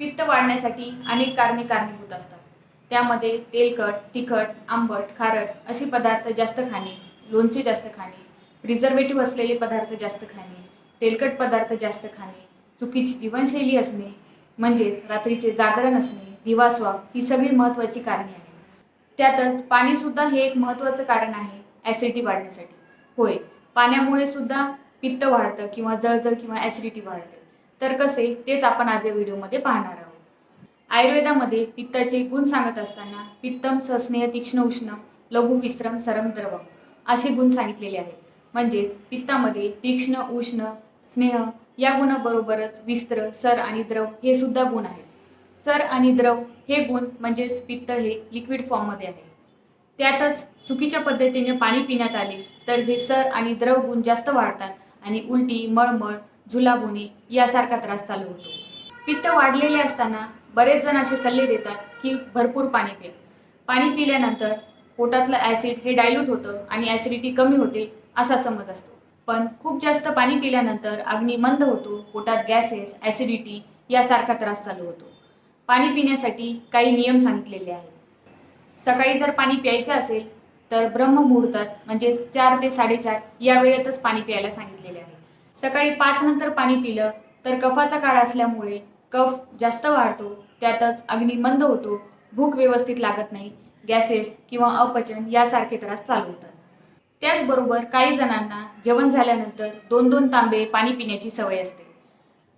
पित्त वाढण्यासाठी अनेक कारणे कारणीभूत असतात. त्यामध्ये तेलकट तिखट आंबट खारट असे पदार्थ जास्त खाणे लोणचे जास्त खाणे प्रिझर्वेटिव्ह असलेले पदार्थ जास्त खाणे तेलकट पदार्थ जास्त खाणे चुकीची जीवनशैली असणे म्हणजेच रात्रीचे जागरण असणे दिवास्वाप ही सगळी महत्त्वाची कारणे आहेत. त्यातच पाणी सुद्धा हे एक महत्त्वाचं कारण आहे ॲसिडिटी वाढण्यासाठी. होय पाण्यामुळे सुद्धा पित्त वाढतं किंवा जळजळ किंवा ॲसिडिटी वाढते. तर कसे? तेच आपण आज या व्हिडिओमध्ये पाहणार आहोत. आयुर्वेदामध्ये पित्ताचे गुण सांगत असताना पित्तम सस्नेह तीक्ष्ण उष्ण लघु विश्रम सरम द्रव असे गुण सांगितलेले आहेत. म्हणजेच पित्तामध्ये तीक्ष्ण उष्ण स्नेह या गुणाबरोबरच विस्त्र सर आणि द्रव हे सुद्धा गुण आहेत. सर आणि द्रव हे गुण म्हणजेच पित्त हे लिक्विड फॉर्ममध्ये आहे. त्यातच चुकीच्या पद्धतीने पाणी पिण्यात आले तर हे सर आणि द्रव गुण जास्त वाढतात आणि उलटी मळमळ झुलाबुणे यासारखा त्रास चालू होतो. पित्त वाढलेले असताना बरेच जण असे सल्ले देतात की भरपूर पाणी पे पाणी पिल्यानंतर पोटातलं ॲसिड हे डायल्यूट होतं आणि ॲसिडिटी कमी होते असा समज असतो. पण खूप जास्त पाणी पिल्यानंतर अग्नी मंद होतो पोटात गॅसेस ॲसिडिटी यासारखा त्रास चालू होतो. पाणी पिण्यासाठी काही नियम सांगितलेले आहेत. सकाळी जर पाणी प्यायचं असेल तर ब्रह्ममुहूर्तात म्हणजे चार ते साडेचार या वेळेतच पाणी प्यायला सांगितलेले सकाळी पाच नंतर पाणी पिलं तर कफाचा काळ असल्यामुळे कफ जास्त वाढतो त्यातच अग्नी मंद होतो भूक व्यवस्थित लागत नाही गॅसेस किंवा अपचन यासारखे त्रास चालू होतात. त्याचबरोबर काही जणांना जेवण झाल्यानंतर दोन दोन तांबे पाणी पिण्याची सवय असते.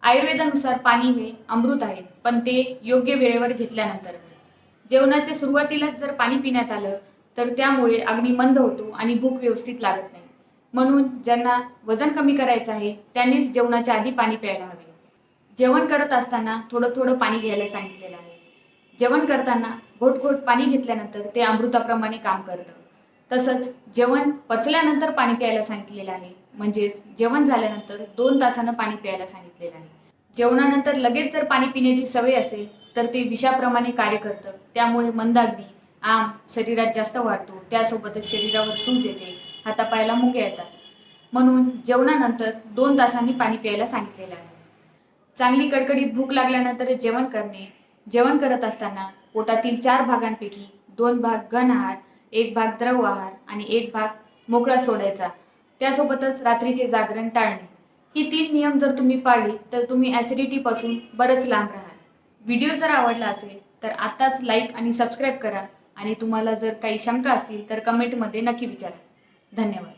आयुर्वेदानुसार पाणी हे अमृत आहे पण ते योग्य वेळेवर घेतल्यानंतरच. जेवणाच्या सुरुवातीलाच जर पाणी पिण्यात आलं तर त्यामुळे अग्नी मंद होतो आणि भूक व्यवस्थित लागत नाही. म्हणून ज्यांना वजन कमी करायचं आहे त्यांनीच जेवणाच्या आधी पाणी प्यायला हवे. जेवण करत असताना थोडं थोडं पाणी घ्यायला सांगितलेलं आहे. जेवण करताना घोट घोट पाणी घेतल्यानंतर ते अमृताप्रमाणे काम करतं. तसंच जेवण पचल्यानंतर पाणी प्यायला सांगितलेलं आहे म्हणजेच जेवण झाल्यानंतर दोन तासानं पाणी प्यायला सांगितलेलं आहे. जेवणानंतर लगेच जर पाणी पिण्याची सवय असेल तर ते विषाप्रमाणे कार्य करतं. त्यामुळे मंदाग्नी आम शरीरात जास्त वाढतो. त्यासोबतच शरीरावर सूज येते. हातापायाला मुंग्या येतात. म्हणून जेवणानंतर दोन तासांनी पाणी प्यायला सांगितलेलं आहे. चांगली कडकडीत भूक लागल्यानंतर जेवण करणे जेवण करत असताना पोटातील चार भागांपैकी दोन भाग घन आहार एक भाग द्रव आहार आणि एक भाग मोकळा सोडायचा. त्यासोबतच रात्रीचे जागरण टाळणे. ही तीन नियम जर तुम्ही पाळले तर तुम्ही ॲसिडिटीपासून बरंच लांब राहाल. व्हिडिओ जर आवडला असेल तर आत्ताच लाईक आणि सबस्क्राईब करा. आणि तुम्हाला जर काही शंका असतील तर कमेंटमध्ये नक्की विचारा. धन्यवाद.